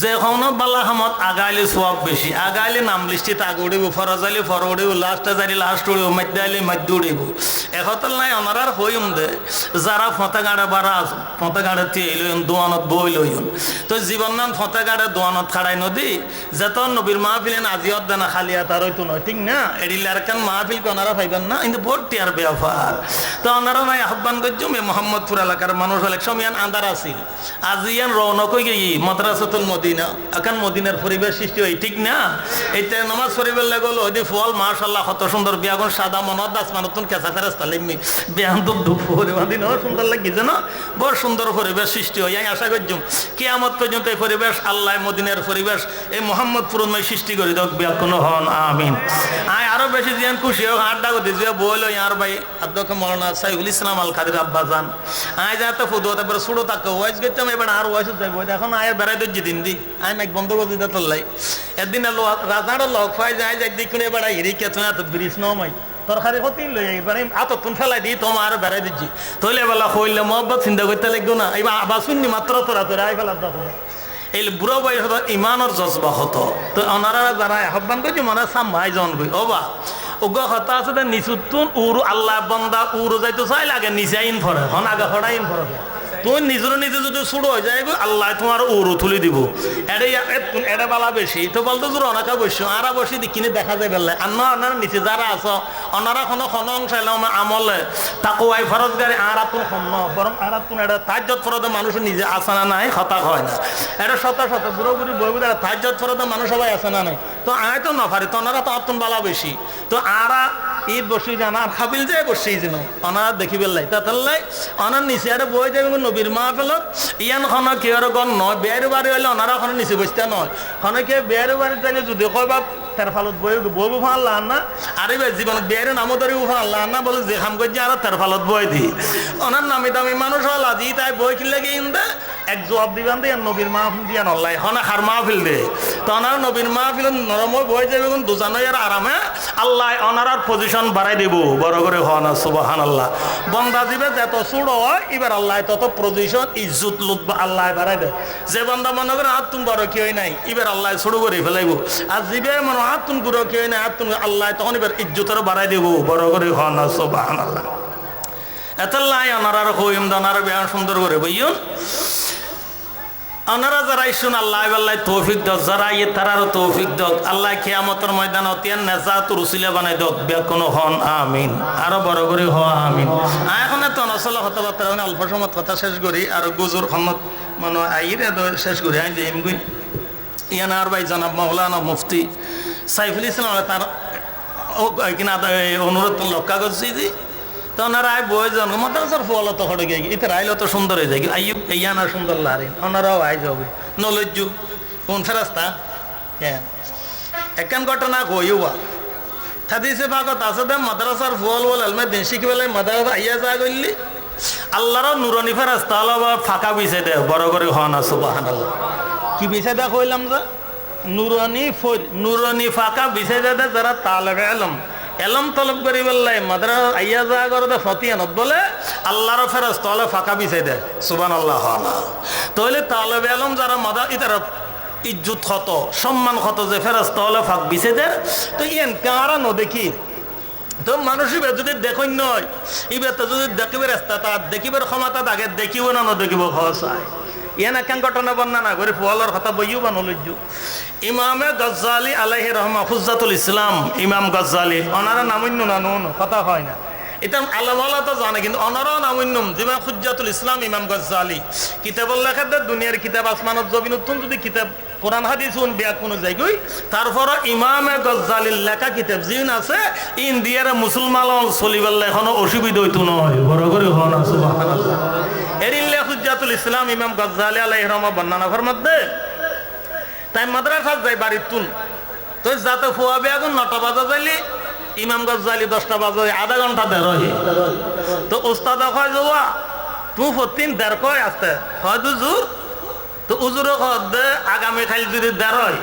যে কোনো বালা হামত আগাইলে সব বেশি। আগাইলে নাম লিস্টিতে আগে উড়িব, ফরজ আইলে ফর উড়িব লাস্টে যাইলে লাস্ট উড়িব, মধ্য আইলে মধ্য উড়িব। এখতল নাই অনারার হইম দে, যারা ফতে গাড়ে বারা ফতে গাড়ে তিয়াই লইন দোয়ানত বই লইন তো জীবন নাম ফতে গাড়ে দোয়ানত খাড়াই নদী যেত নবীর মাহফিলেন আজিয়ত দেনা খালিয়া তার হইতো নয়, ঠিক না? এডিলে আর কেন মাহফিল ওনারা পাইবেন না কিন্তু বহুত টিয়ার ব্যাপার তো ওনারা নাই আহ্বান করছুম এই মোহাম্মদপুর এলাকার মানুষ হলে সমিয়ান আন্দার আছিল। আজি ইয়ান রৌনক গিয়ে মাদ্রাসাতুল মদিনা এখন মদিনার পরিবেশ সৃষ্টি হয়, ঠিক না? এইটা নামাজ পরিবেশ লাগল ওই দি ফল মাশাল্লাহ কত সুন্দর বিয়াগুন সাদা মনত আসমানতুন কেঁচা ফেরাস তালিমি বিয়ান দুপ পরিমাণ দিন সুন্দর লাগিছে, না? বড় সুন্দর পরিবেশ সৃষ্টি হয়, আমি আশা করছুম কেয়ামত পর্যন্ত এই পরিবেশ আল্লাহ মদিনার পরিবেশ, এই মোহাম্মদপুর মই সৃষ্টি করে দেখ বিয়া কোনো হন, আমিন। আয়, আরও বেশি দিয়ান খুশি হোক, আড্ডা করতে যে বইল ইয়ার ভাই অধ্যক্ষ মৌলানা সাইফুল ইসলাম আল খাদির আব্বাজান। আয়, যা তো ফুদো তারপরে সুড়ো তাকে ওয়াইস গেছিলাম এবার আর ওয়াইস যাইব এখন আয় বেড়াই দিচ্ছি দিন দি। আয় মাইক বন্ধ করে দিতে একদিন রাজার যাই দেখুন এবার হিরি এত ব্রিজ ন মাই তরকারি লই তুন ফেলাই দিই তোমার বেড়াই দিচ্ছি তৈলে বেলা মহব্বত চিন্তা করতে না। এবার আবার শুননি মাত্র তোরা তোরা আই ফেলার এই বুড়ো বয়স হতো ইমানের জজবা হতো। তো ওনারা যারা আহ্বান করছি মনে সাম ভাই জন কই ও বা, উগ হতা আছে নিচুতুন উরু আল্লাহ বন্দা উরু যাইতো চাই লাগে নিচে আইন ফরে হন আগে হঠাই ইন ফরে তুই নিজের নিজে যদি শুরু হয়ে যায়, আল্লাহ তোমার উরু তুলি দিব। এড়ে এড়ে বালা বেশি। তো বলতো জোর অনেকে বসছো আরা বসি কিনে দেখা যায় বেলা আর না নিচে যারা আছো ওনারা কোনো কোনো অংশ আমলে। তাকো ওয়াই ফরজ গাড়ি আরা তুন খন্ন। বরং আরা তুন এটা তাজ্জত ফরদে মানুষ নিজে আসে না নাই হতাশ হয় না। এটা শত শত বুড়ি বই বুড়ি তাজ্জত ফরদে মানুষ সবাই আসে না নাই। তো আয় তো নফারি তো ওনারা তো আতুন বালা বেশি। তো আরা ঈদ বসি জানা আর খাবিল যায় বসি যেন। অনার দেখি বেলাই তাতাল্লাই অনার নিচে আর বই যাবে নবীর মাহফিলত। ইয়ান খন কিহর গণ নয়, বেয়ের বাড়ি হইলে অনারা খন নিচে বসতে নয়। খনকে বেয়ের বাড়ি যাইলে যদি কয় বা তার ফালত বই বই বুফা আল্লাহ না আরে বে জীবন বেয়ের নামও ধরে বুফা আল্লাহ না বলে যে খাম করছি আর তার ফালত বই দি। ওনার নামি দামি মানুষ হল, আজি তাই বই কিনলে গিয়ে ইন্দা এক জবাব দিবান দিয়ে নবীর মাহফিল দিয়া নল্লাই। হনে হার মাহফিল দে। তো ওনার নবীর মাহফিল নরময় বই যাবে দুজানই আর আরামে আল্লাহ ওনারার পজিশন বাড়াই দিব। বড় করে হন সুবাহান আল্লাহ বন্দা দিবে, যত সুড় হয়, এবার আল্লাহ তত পজিশন ইজ্জত লুৎ আল্লাহ বাড়াই দেয়। যে বন্দা মনে করে, হাত তুমি বড় কেউ নাই। এবার আল্লাহ শুরু করে ফেলাইব। আর জিবে মনে হাত তুমি গুঁড়ো কেউ নাই। হাত তুমি আল্লাহ তখন এবার ইজ্জতের বাড়াই দিব। বড় করে হন সুবাহান আল্লাহ এতাল্লাই ওনারার হইম দানার বেয়ান সুন্দর করে বইয়ন। ওনারা যারা ইসুন আল্লাহ আল্লাহ তৌফিক দক যারা ইয়ে তারারও তৌফিক দক আল্লাহ খেয়ামতর ময়দান অতিয়ান নেজা তো রুসিলা বানাই দক কোনো হন, আমিন। আরও বড় করে হ, আমিন। এখন তো নসল মানে অল্প সময় কথা শেষ করি, আর গুজুর খনত মানে আইরে শেষ করি। আই যে ইয়ান আর ভাই জনাব মৌলানা মুফতি সাইফুল ইসলাম, তার অনুরোধ, লক্ষ্য করছি যে তো ওনারা আয় বই জন মাদ্রাসার ফল তো হড়ে গিয়ে ইতে আইলে তো সুন্দর হয়ে যায়। আইয়ু ইয়ানা সুন্দর লারিন ওনারাও আই যাবে। নলজ্জু। কোন ফেরাস্তা? হ্যাঁ। একান ঘটনা কইবা থাদিসে ভাগত আছে দে, মাদ্রাসার ফল বল আলমে দিন শিখি বেলায় মাদ্রাসা আইয়া যা করলি আল্লাহর নুরনি ফেরাস্তা আল্লাহ ফাঁকা বিছে দে, বড় করে হন সুবাহান আল্লাহ কি বিছে দে কইলাম যে? নুরনি নুরনি ফাঁকা বিছে দে যারা তালেবে এলম এলম তলব করি বললাই মাদ্রা আইয়া যা করে দে ফতিয়ানত বলে আল্লাহর ফেরস তলে ফাঁকা বিছাই দে সুবান আল্লাহ তাহলে তালেবে এলম যারা মাদা ইতার ইজ্জুত ক্ষত, সম্মান ক্ষত যে ফেরস তলে ফাঁক বিছে দে তো ইয়েন কারা ন দেখি? তো মানুষ ইবে যদি দেখুন নয়, ইবে তো যদি দেখিবে রাস্তা তার দেখিবার ক্ষমতা আগে দেখিব না ন দেখিব সহায় ইয়ান একান ঘটনা বর্ণনা করে ফুয়ালর কথা বইও বা নলজ্জু। ইমামে গজ্জালি আলাইহি রহমা হুজাতুল ইসলাম, ইমাম গজ্জালি ওনারা নামন্য না নুন, কথা হয় না। এটা আলামালা তো জানে, কিন্তু অনারাও নামন্যম যিমা হুজাতুল ইসলাম ইমাম গজ্জালি। কিতাবল লেখা দে দুনিয়ার কিতাব, আসমানত জবিন উত্তম, যদি কিতাব, কোরআন, হাদিস, উন বিয়া কোনো জায়গায় তারপর ইমামে গজ্জালির লেখা কিতাব জিন আছে, ইন্ডিয়ার মুসলমান চলিবার এখনও অসুবিধা হইতো নয়, বড় করে হন সুবহানাল্লাহ। এরিল্লে হুজাতুল ইসলাম ইমাম গজ্জালি আলাইহি রহমা বর্ণনা মধ্যে, তাই মাদ্রাসা যাই বাড়ির তুন তো যাতে ফুয়া বেগুন নটা বাজা যাইলি ইমাম গজ্জালি দশটা বাজে, আধা ঘণ্টা দেড় তো ওস্তাদ কয় যাওয়া তু ফতিন দেড় কয় আসতে? হয় দুজুর তো উজুরও কয়, দে, আগামী খালি যদি দেড় হয়,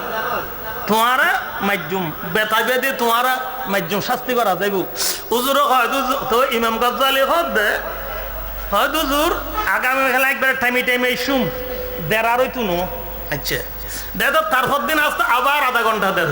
তোমার মাধ্যম বেতা বেদি তোমার মাধ্যম শাস্তি করা যাইব। উজুরও কয়, তো ইমাম গজ্জালি কয়, দে হয় আগামী খেলা একবার টাইমে টাইমে শুম দেড়ারই তুনো। আচ্ছা। দেখো তারপর দিন আসতে আবার আধা ঘণ্টা দেড়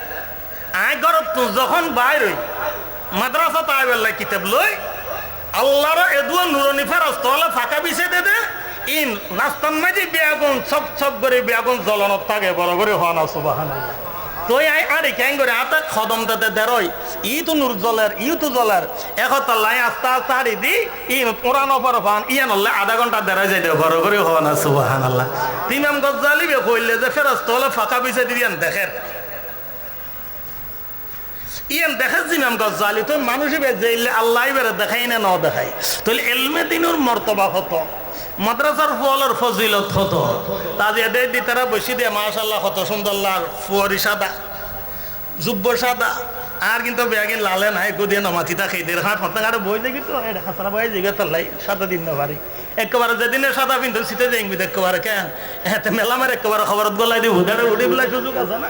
আয় ঘরত তুই যখন বাইর মাদ্রাসা তাই বেলা কিতাব লই আল্লাহর এদুয়া নুরনি ফেরস তলে ফাঁকা বিছে দে দে ইন রাস্তার মাঝে বেগুন ছক ছক করে বেগুন জ্বলনত থাকে, বড় করে হওয়া না সুবাহান তুই আই আরে কেন করে, আতা খদম তাতে দেরই ই তো নূর জলের ই তো জলের একতা লাই আস্তে আস্তে আড়ি দি ই পুরানো পর ফান ইয়া নলে আধা ঘণ্টা দেরাই যাই দেয় বড় করে হওয়া না সুবাহান আল্লাহ তিমাম গজ্জালি বে কইলে যে ফেরস তলে ফাঁকা বিছে দিয়েন, দেখেন। ইয়ান দেখাস জিমাম গজ্জালি তো মানুষই বেজে আল্লাহ বেড়ে দেখাই না ন দেখাই তাহলে এলমে দিনুর মর্তবা হতো মাদ্রাসার ফলের ফজিলত হতো তাজে দি তারা বসি দিয়ে মাশাল্লাহ কত সুন্দর লাল ফুয়ারি সাদা জুব্ব সাদা আর কিন্তু বেয়াগিন লালে নাই গুদিয়ে নমাতিটা খেয়ে দিয়ে হাত হতাং আর বই কিন্তু এটা খাসারা বই জিগে তো লাই সাদা দিন না পারি একেবারে যেদিনে সাদা পিন্ধু শীতে যাই একেবারে কেন হ্যাঁ মেলামের একেবারে খবরত গলাই দিব উঠি বলে সুযোগ আছে না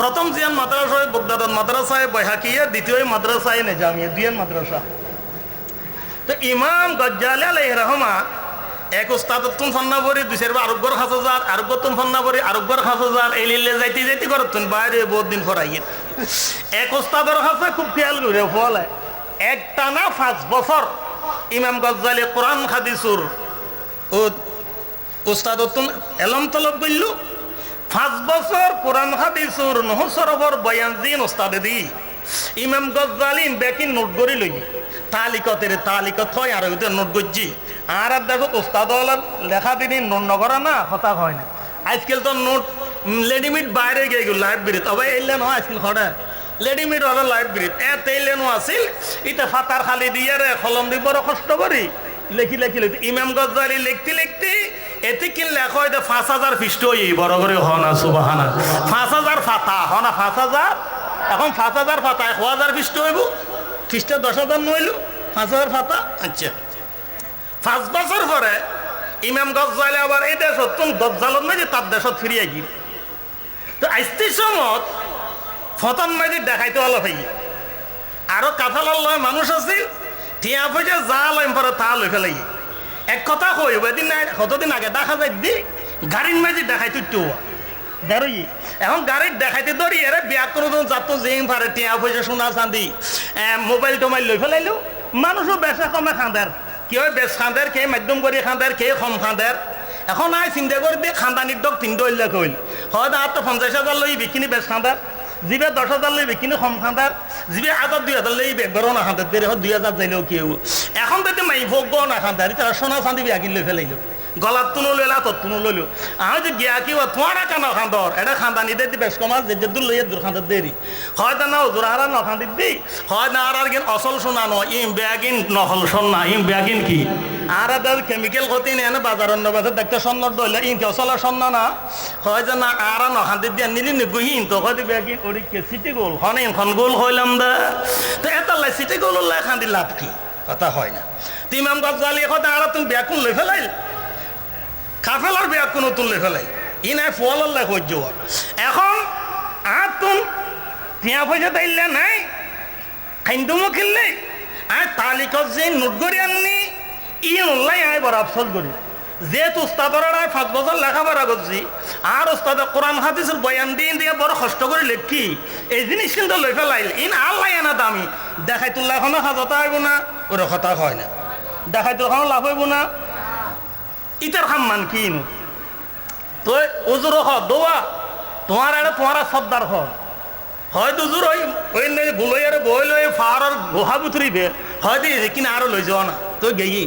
প্রথম জিয়ান মাদ্রাসায় বগদাদত মাদ্রাসায়, বৈহাকিয়া, দ্বিতীয় মাদ্রাসায়, নেজামিয়া দুইয়ান মাদ্রাসা। তো ইমাম গজ্জালি আলাই রহমা এক উস্তাদ তুম ফন্না বরি দুসের বা আরোগ্যর খাস হাজার আরোগ্য তুম ফন্না বরি আরোগ্যর খাস হাজার এই লিলে যাইতে যাইতে করত তুন বাইরে বহুত দিন ফরাইয়ে এক উস্তাদের কাছে খুব খেয়াল করে ফলে এক টানা পাঁচ বছর ইমাম গজ্জালি কোরআন খাদিসুর ও উস্তাদ তুম এলম তলব বললু পাঁচ বছর কোরআন হাদিসুর নহসরবর বয়ান দিন উস্তাদে দি। ইমাম গজ্জালিন বেকিন নোট করি লই তালিকতের তালিকত হয় আর ওইটা নোট করছি আর আর দেখো উস্তাদ লেখা দিনই নোট নকরা না, হতা হয় না। আজকাল তো নোট লেডিমিট বাইরে গিয়ে গেল লাইব্রেরি। তবে এলে নহয় আজকাল খড়ে লেডিমিট হলো লাইব্রেরিত এ তেইলেনো আছিল ইটা ফাতার খালি দিয়ে রে, কলম দি বড় কষ্ট করি। লেখি লেখি লেখি। ইমাম গজ্জালি লিখতে লিখতে এতে কি লেখা হয় পাঁচ হাজার পৃষ্ঠ হই, বড় করে হনা সুবাহানা পাঁচ হাজার ফাতা হনা পাঁচ হাজার? এখন পাঁচ হাজার ফাতা, এক হাজার পৃষ্ঠ হইব। খ্রিস্ট দশ হাজার নইল, পাঁচ হাজার ফাতা? আচ্ছা। পাঁচ বছর পরে ইমাম গজ্জালি আবার এই দেশত তুমি গজ্জালত নাই যে তার দেশত ফিরিয়ে গিয়ে তো আইস্তি সমত ফতন মাঝে দেখাইতে অলপ হই। আরও কাঁঠালার লয় মানুষ আছিল টিয়া পয়সা যা লয় পরে তা লই ফেলাই। এক কথা কই এদিন নাই, কতদিন আগে দেখা যায় দি গাড়ির মাঝে দেখাইতে তো দাঁড়ই এখন গাড়ির দেখাইতে ধরি এরে বিয়া কোনো যাত যে পারে টিয়া পয়সা সোনা চান্দি। মোবাইল টোবাইল লই ফেলাইলো। মানুষও বেচা কমে খাঁদার কি হয় বেচ খাঁদার কে মাধ্যম করে খাঁদার কে কম খাঁদার এখন আই চিন্তা করে দিয়ে খান্দানির দক তিনটা উল্লেখ হইল হয় না তো পঞ্চাশ হাজার লই বিকিনি বেচ খাঁদার যিবে দশ হাজার লইবে, কিন্তু কম খাঁদার যিবে আগত দুই হাজার লইবে বেগরও না দেরে দুই হাজার যাইলেও কি হব? এখন তো মাই ভোগ না খাঁদার তারা সোনা চান্দি বিয়া কিনলে ফেলাইলো গলার তুনো লইলা তোর তুনো লইলো। আমি যে গিয়া কি তোমার কেন খান্দর এটা খান্দানি দে বেশ কমাল, যে দূর লইয়া দূর খান্দার দেরি হয় না ওজোর হারা ন খান্দির দি। হয় না, আর কিন অসল সোনা ন ইম ব্যাগিন নহল সন্না ইম ব্যাগিন কি? আর আর কেমিক্যাল ক্ষতি নেই না বাজার অন্য বাজার দেখতে সন্ন্যর দইলা ইন কে অসলা সন্ন না? হয় যে না, আর ন খান্দির দিয়া নিলি নিগুহিন তো হয় ব্যাগিন ওরি কে সিটি গোল, হন ইনখন গোল হইলাম দা। তো এটা লাই সিটি গোল লাই খান্দি লাভ কি? কথা হয় না। তিমাম গজ্জালি এখন আর তুমি ব্যাকুন লই ফেলাইল? কাফেলার বেয়া কোনো তুললে ফেলাই ই নাই ফোয়াল্লাহ সহ্য এখন আর তুম টিয়া পয়সা তাইলে নাই, খাইন্দুমো খেললে আর তালিকত যে নোট করি আননি, ই নল্লাই আয় বড় আফসোস করি। যেহেতু উস্তাদর আর পাঁচ বছর লেখাপড়া করছি, আর উস্তাদ কোরআন হাদিসের বয়ান দিয়ে দিয়ে বড় কষ্ট করে লেখি, এই জিনিস কিন্তু লই ফেলাইল। ইন আল্লাহ আনা দামি। দেখাই তুল্লা এখনও সাজতা হইব না, ওরা কথা হয় না। দেখাই তুল লাভ হইব না। ইটার খাম্মান কিন? তো ওজুর হ দোয়া তোমার এটা তোমার সর্দার হ। হয়তো জোর ওই ওই গুলোই আর বই লই ফার আর গোহা বুতরিবে হয়তো কিনা আরও লই যাও না। তো গেই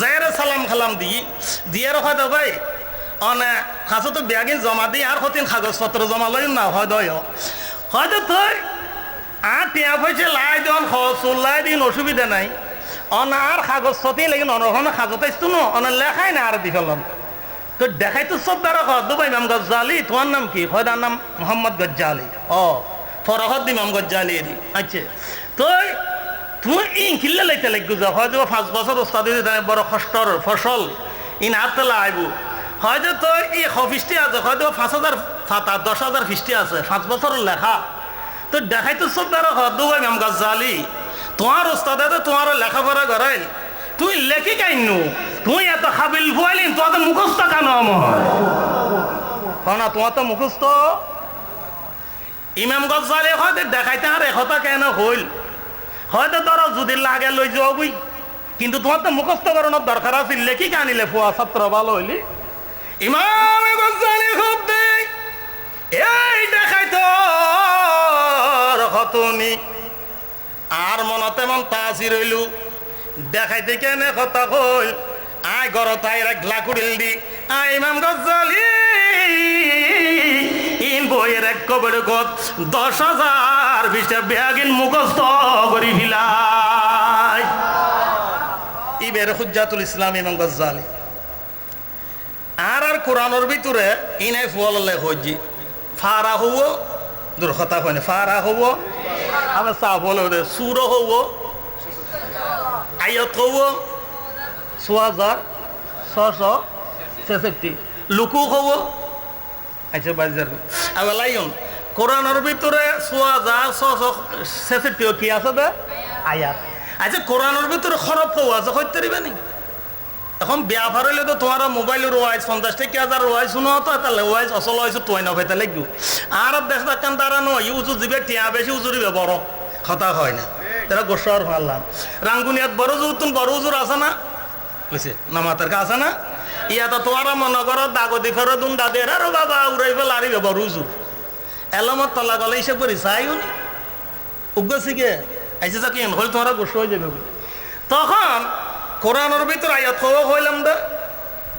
যাইরে সালাম খালাম দি। দিয়ার হয়তো ভাই। অনে খাসো তো ব্যাগিন জমা দিই আর হতিন কাগজপত্র জমা লই না, হয় দয় হয়তো তুই। আর টিয়া পয়সা লাই দিন চুল্লাই দিন, অসুবিধা নাই। অন আর কাগজ সতেই লাগিন অনহন কাগজ আইসতো ন, অন লেখাই না আর দি ফেলাম তো দেখাই তো সব দ্বারা কর দুবাই ইমাম গজ্জালি তোমার নাম কি? হয়দার নাম মোহাম্মদ গজ্জালি। ও ফরহদ ইমাম গজ্জালি এদি আচ্ছা। তো তুই ইন কিল্লে লাইতে লাগবে যা হয়তো পাঁচ বছর ওস্তাদি বড় কষ্টর ফসল ইন হাতে লাইব হয়তো তো এই অফিসটি আছে, হয়তো পাঁচ হাজার ফাতা দশ হাজার ফিসটি আছে, পাঁচ বছরের লেখা। তো দেখাই তো সব দ্বারা কর দুবাই ইমাম গজ্জালি। তোমার ওস্তাদে তো তোমার লেখাপড়া করাইল। তুই লেখি কাইনু তুই এত হাবিল ফুয়াইলিন তোমার তো মুখস্থ কেন আমার? না তোমার তো মুখস্থ। ইমাম গজ্জালি হয়তো দেখাইতে আর একতা কেন হইল? হয়তো ধরো যদি লাগে লই যাবই কিন্তু তোমার তো মুখস্থ করানোর দরকার আছে, লেখি কানিলে ফুয়া ছাত্র ভালো হইলি। ইমাম গজ্জালি খুব দেই এই দেখাইতো হতনি আর মনতে মন তাসি রইলু। দেখাইতে কেনে কথা কইল আয় গর তাই রাখলা কুড়িল দি। আয় ইমাম গজ্জালি। ইন বইয়ের এক কবর গত দশ হাজার বিশটা ব্যাগিন মুখস্থ করি ফিলাই ইবের হুজ্জাতুল ইসলাম ইমাম গজ্জালি। আর আর কোরআনের ভিতরে ইনাই ফুয়ালে হজি ফারা হব দুর্ঘটনা হয় না ফারা হব লুকু আচ্ছা কোরআনের ভিতরে ছশ ছেষট্টি কি আছে দে? আয়াত। আচ্ছা কোরআনের ভিতরে খরব হব আছে হইতে পারিবে নি? এখন বিয়া ভার হইলে তো তোমার মোবাইলের ওয়াইজ পঞ্চাশ টাকা হাজার ওয়াইজ শুনো তো তাহলে ওয়াইজ অসল ওয়াইজ টুয়াই নফাইতে লাগবে আর দেশ দেখান তারা নয় উজু দিবে টিয়া বেশি উজুরিবে বড় কথা হয় না? তারা গোসা আর ভাল্লাম রাঙ্গুনিয়াত বড় জুর তুমি বড় উজুর আছে না? বুঝছে নামাতের কা আছে না? ইয়াতে তোমার মনে করো দাগদি ফেরো দুন দাদের আরও বাবা উড়াই ফেল আরিবে বড় উজুর এলমত তলা গলে হিসেব করি চাই উনি উগ্গছি গে আইসে যাকে হল তোমার গোসা হয়ে যাবে তখন কোরআনের ভিতরে আয়াত হওয়া হইলাম দে।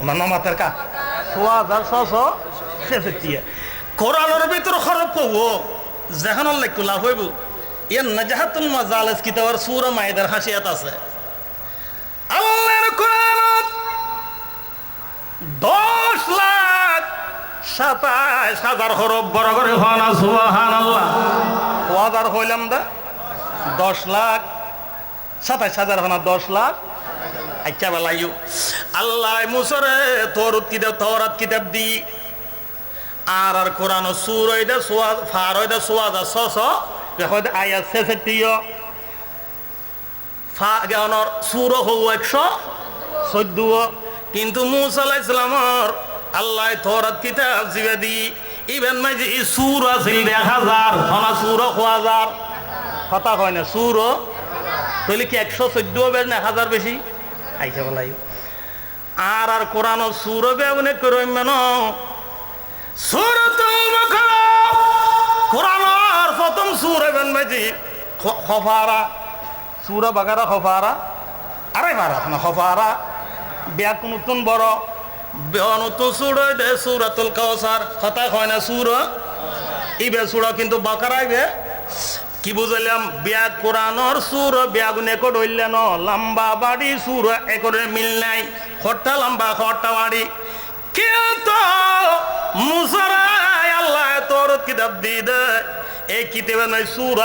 আমার নামাতের কা হাজার ছশো কোরআনের ভিতরে খরব কব যেখান লাভ হইব। ইয়ার নাজাহাতুল মাজালেস কিতাবের সুরা মায়েদের হাসিয়াত আছে। আল্লাহর কোরআনত দশ লাখ সাতাশ হাজার হরব বড় করে হন সুবাহান আল্লাহ হাজার হইলাম দা। দশ লাখ সাতাশ হাজার হনা দশ লাখ। আচ্ছা বেলাইও। আল্লাহ মুসরে তোর কিতাব, তওরাত কিতাব দি। আর আর কোরআন সুর হইদে সোয়া ফার হইদে সোয়া দা ছশ হইদে আয়াত ছেষট্টিও। ফা গেহনর সুর হৌ একশো চোদ্দ কিন্তু মুসা আলাহ ইসলামর আল্লাহ তওরাত কিতাব জিবে দি। ইভেন মাঝে ই সুর আছিল এক হাজার হনা সুর হাজার। কথা হয় না, সুর? তাহলে কি একশো চোদ্দ হবে না এক হাজার বেশি? আইসা বলাই। আর আর কোরআন সুরবে অনেক করে মেন। সুর কোরআনর প্রথম সুর এবেন মাঝি খফারা, সুর বাগারা খফারা, আরে বারা খফারা ব্যাগ নতুন বড় নতুন সুর দে সুরাতুল কাউসার কথা হয় না সুর। ইবে সুর কিন্তু বাকারাইবে। কি বুঝলাম? ব্যাগ কোরআনর সুর ব্যাগ নেকো ডইলে ন, লম্বা বাড়ি সুর একরে মিল নাই। খট্টা লম্বা, খট্টা বাড়ি কিন্তু মুসরাই আল্লাহ তোর কিতাব দি দে। এই কিতাবে নাই সুর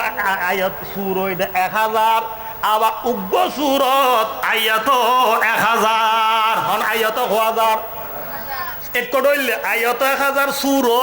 আয়াত সুর দে, এক হাজার আবার উগ্র সুরত আয়াত এক হাজার হন, আয়াত হাজার এক ডইলে আয়াত এক হাজার সুরও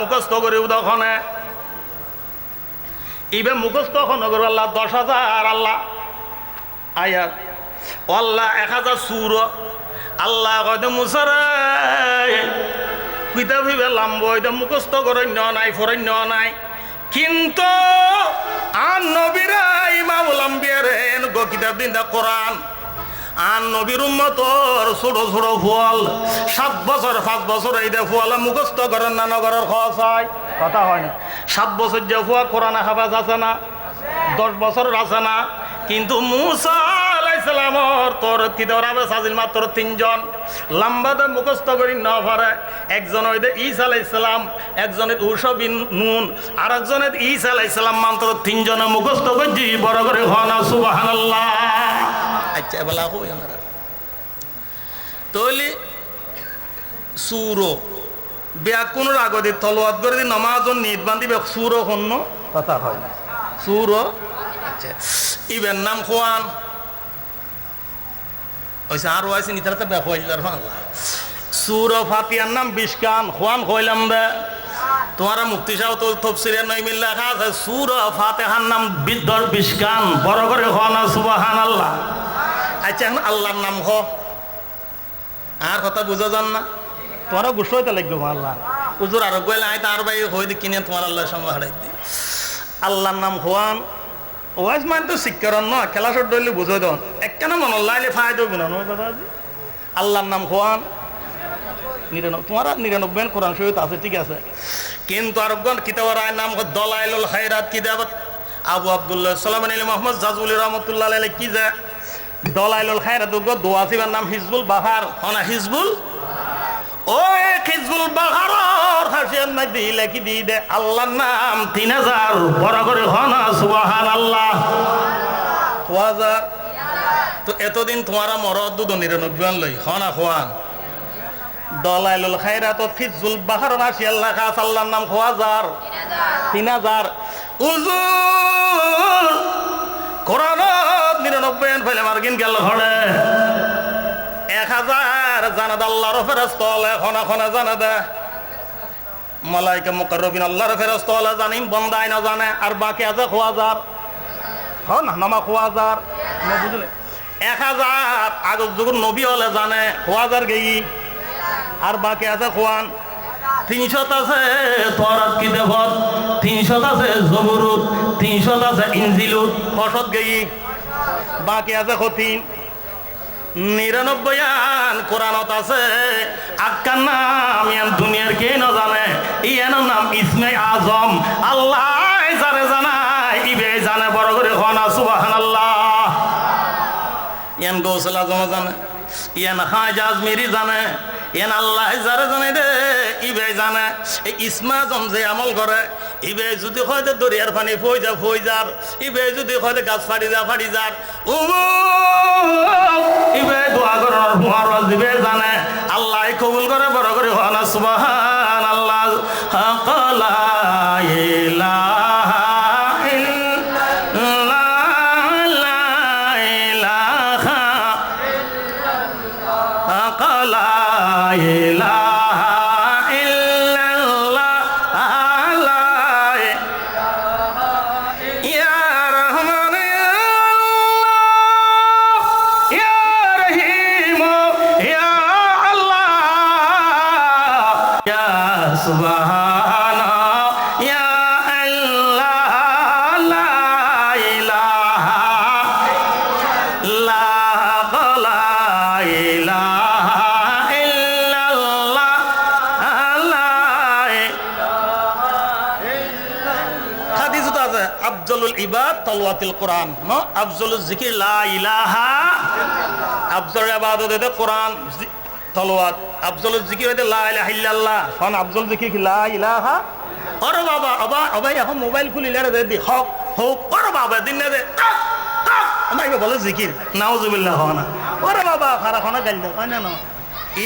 মুখস্থ করে উদখনে ইবে মুখস্থ নগর আল্লাহ, দশ হাজার আল্লাহ। আয়াত আল্লাহ, এক হাজার সুর। আল্লাহ কয়তো মুসারে কিতাব হিবে লাম্ব, এটা মুখস্থ করণ্য নাই, ফরণ্য নাই। কিন্তু আন নবীরা ইমামুল আম্বিয়ারে গো কিতাব দিন দা কোরআন। আন নবীর উম্মতর ছোট ছোট ফুয়াল, সাত বছর, পাঁচ বছর এই দে ফুয়ালে মুখস্থ করেন না নগরের খরচ হয় কথা হয় না। সাত বছর যে ফুয়া কোরআন হাফাজ আছে না, দশ বছর আছে না, কিন্তু মুসা আলাইসালামর তোর কিদর আবে সাজিল মাত্র তিনজন। লম্বাদে মুখস্থ করি ন পারে। একজন হইতে ঈসা আলাইসালাম একজনের উসবিন নুন আর একজনের ঈসা আলাইসালাম মাত্র তিনজনে মুখস্থ করছি। বড় করে হনা সুবাহান্লাহ আচ্ছা এবেলা হই আমরা তৈলি সুরো ব্যাকুণর আগতে তলোয়াত করে দি নমাজ নিদ বান্ধিবে সুরো হন্য কথা হয় না সুরো আচ্ছা ইবের নাম খোয়ান ওইসে আছে তো বাংলা সুর ফাতিয়ার নাম বিষ্কান খোয়ান কইলাম বে তোমার মুক্তি সাহ তো নই সুর ফাতেহার নাম বিদ্যর বিষ্কান বড় করে হওয়া সুবাহান আল্লাহ আচ্ছা এখন আল্লাহর নাম হ। আর কথা বুঝা যান না। তোমার গুসো হইতে লাগবে আল্লাহ। উজুর আরও গেলে আয় তার ভাই হই দি কিনে তোমার আল্লাহ সময় হারাই দি আল্লাহর নাম খোয়ান ওয়াইজ মানে তো শিক্ষারণ ন খেলা সর ধরলে বুঝো দন। একখানা মন লাইলে ফায় দেবো না, নয় কথা আল্লাহর নাম খোয়ান নিরানব্বই তোমার নিরানব্বই কোরআন শহীদ আছে, ঠিক আছে। কিন্তু আরবগণ কিতাব রায় নাম দলাইলুল হাইরাত কিতাবত? আবু আবদুল্লাহ সালাম আলী মোহাম্মদ জাজুল রহমতুল্লাহ কি যে দলাইলুল হাইরাত দোয়া শিবার নাম হিজবুল বাহার। হনা হিজবুল? ও হিজবুল বাহারর হাসিয়ান মধ্যে লেখি দি দে আল্লাহর নাম তিন হাজার। বড় করে হনা সুবাহান আল্লাহ হাজার তো এতদিন তোমারা মরদ দুধ নিরানব্বই লই, হনা খোয়ান। দলাইলুল খাইরাত ফিজুল বাহার রাশি আল্লাহ খাস আল্লাহর নাম খোয়াজার। তিন হাজার। উজুর। কোরআন নিরানব্বই ফেলে মার্কিন গেল ঘরে। এক হাজার জানাদ আল্লাহর ফেরস্ত খনা খনা জানাদা। মালাইকা মুকাররবিন আল্লাহর ফেরস্ত জানিম বন্দাই না জানে, আর বাকি আছে খোয়াজার। হ না নামা খোয়াজার। না বুঝলে এক হাজার আগত যখন নবী হলে জানে, খোয়াজার গেই, আর বাকি আছে খোয়ান। তিনশত আছে তরাত কিতাবত তিনশত আছে জবুরুত, তিনশত আছে ইনজিলুত। ফসত গেই বাকি আছে খতিন নিরানব্বই আন কোরআনত আছে। আক্কার নাম ইয়ান দুনিয়ার কে ন জানে? নাম ইসমে আজম। আল্লাহ জানে জানাই ইবে জানে বড় করে হনা সুবাহান আল্লাহ ইয়ান গৌসল আজম জানে। ইয়ান হাজ আজমিরি জানে। ইয়ান আল্লাহ যারে জানে রে ইবে জানে। এই ইসমা আজম যে আমল করে, ইবে যদি হয় যে দরিয়ার পানি ফই যা, ফই যার। ইবে যদি হয় যে গাছ ফাড়ি যা, ফাড়ি যার। ও ইবে দোয়া করার হুয়ার দিবে জানে। আল্লাহ কবুল করে, বড় করে হনা সুবহান আল্লাহ হাকালা তলওয়াতিল কোরআন। ন আফজলুল জিকির লা আফজল কোরআন তলওয়াত। আফজলুল জিকির আফজল জিকির বাবা অবা অবাই এখন মোবাইল হক, হোক। বাবা, দিন না দে বলে জিকির হয় না ওরে বাবা হয় না না?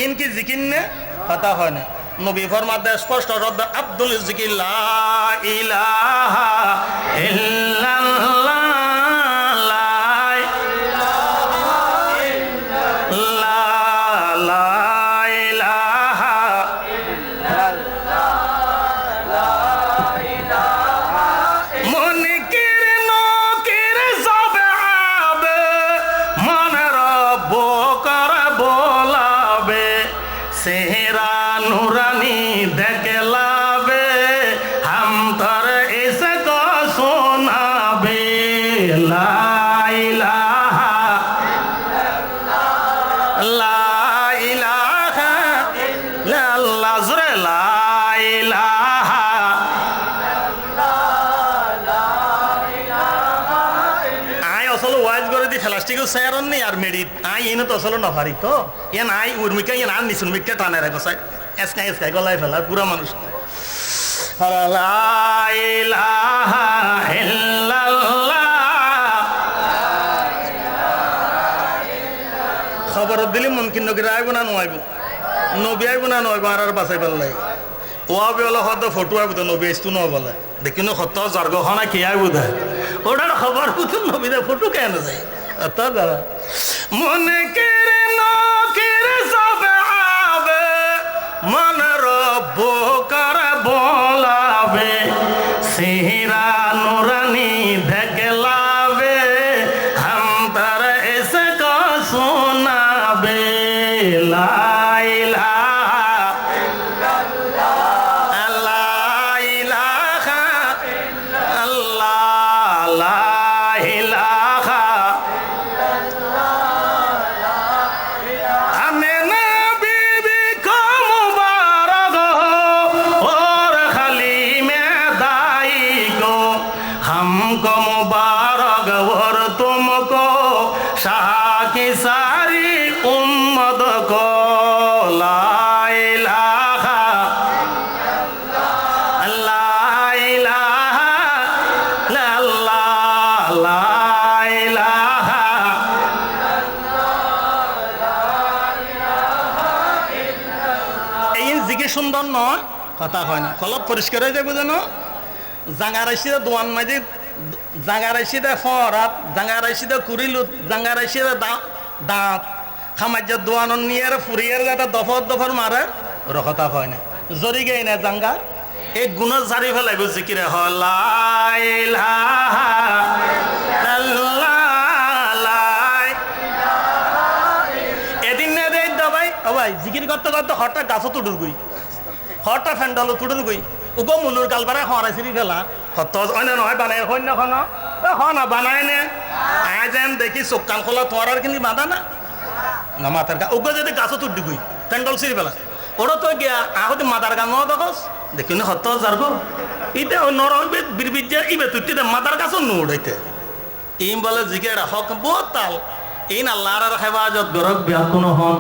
ইন কি জিকির নে? কথা হয় না। নবী ফরমাতে স্পষ্ট আব্দুল জিকির লা ইলাহা ইল্লাল্লাহ। এনে তো চলো নভারি তো এন আই উর্মিকা ইয়ে আর নিচুন মিকা টানে রাখো চাই এসকাই এসকাই গলাই ফেলা পুরা মানুষ খবর দিলি মন মুমকিন নগরী আইব না নোয়াইব নবী আইব না নয় আর আর বাঁচাই পেলাই ও আবি হলো হয়তো ফটো আইব তো নবী আসতো ন বলে দেখিনো সত্য জর্গ হনা কি আইব দে ওটার খবর বুঝু নবী দে ফটো কেন যায় দাদা মনে কেরে নকেরে সবে আবে মন রব্ব করে বলাবে কথা হয় না। ফলত পরিষ্কার হয়ে যাবে যেন জাঙারাইছিদা দোয়ান মাঝে জাঙারাইছিদা ফরাত জাঙারাইছিদা কুড়িলুত জাঙারাইছিদা দাঁত। খামাজ্য দোয়ান নিয়ে ফুরিয়ার যাতে দফর দফর মারে রকতা হয় না। জরি গে না জাঙ্গা এই গুণ জারি ফেলাই জিকিরে হলাই এদিন না দেয় ভাই। ও ভাই জিকির করতে করতে হঠাৎ গাছও তুডুর গই হঠাৎ ফ্যান্ডালো তুডুর গই। উগো মুনুর গালবারে হরাই সিরি ফেলা। হত অন্য নহয়, বানাই না খন। হ না, বানাই নে? আয় যেন দেখি চোখ কান খোলা তোমার আর কিন্তু বাঁধা না। না মাথার গা উগো যদি গাছও তুডি গই ফ্যান্ডাল সিরি ফেলা। ওরা তো গিয়া, আহতে মাথার গা নয় দেখস দেখি না হত যার গো ইতে নরম বিরবিদ্যা ইবে তুই মাথার গাছও নুড়াইতে ইম বলে জিকে হক, বহুত তাল। ইন আল্লাহর হেফাজত গরক ব্যাকুন হন